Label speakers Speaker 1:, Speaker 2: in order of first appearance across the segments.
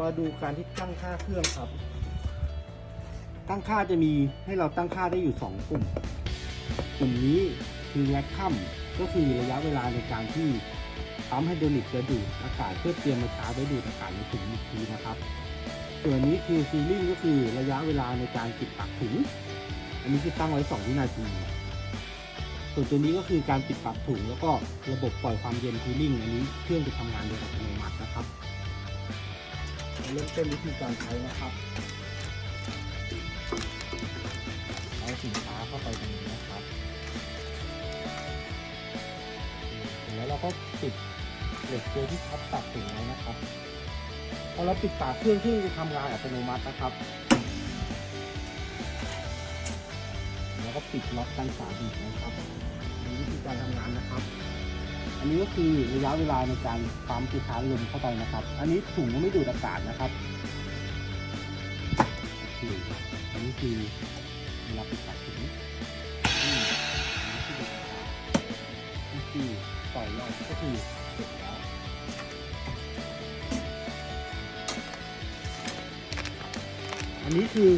Speaker 1: มาดูการที่ตั้งค่าเครื่องครับ ตั้งค่าจะมีให้เราตั้งค่าได้อยู่ 2 กลุ่ม กลุ่มนี้คือแลคคัมก็คือระยะเวลาในการที่ปั๊มไฮดรอลิกจะดูดอากาศเพื่อเตรียมมาชาร์จไว้ดูดอากาศในถุงอีกทีนะครับ ส่วนนี้คือซีลิ่งก็คือระยะเวลาในการปิดปากถุง อันนี้คือตั้งไว้ 2 วินาที ส่วนตัวนี้ก็คือการปิดปากถุงแล้วก็ระบบปล่อยความเย็นคูลิ่งอันนี้เครื่องจะทำงานโดยอัตโนมัตินะครับ เริ่มต้นวิธีการใช้นะครับเอาสินค้าเข้าไปตรงนี้นะครับแล้วเราก็ปิดเหล็กเจลที่ทับปากถุงไว้นะครับพอเราปิดปากเครื่องเครื่องจะทำงานอัตโนมัตินะครับแล้วก็ปิดล็อกกันสาอีนะครับมีวิธีการทำ อันนี้ก็คือระยะเวลาในการปั๊มคือชาร์จลมเข้าไปนะครับ อันนี้ถุงไม่ดูดอากาศนะครับโอเคอันนี้คือเวลาปิดปากถุงอันนี้คือดูดอากาศนี่คือปล่อยรอบก็คือเสร็จแล้วอันนี้คือ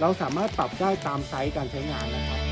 Speaker 1: เราสามารถปรับได้ตามไซส์การใช้งานนะครับ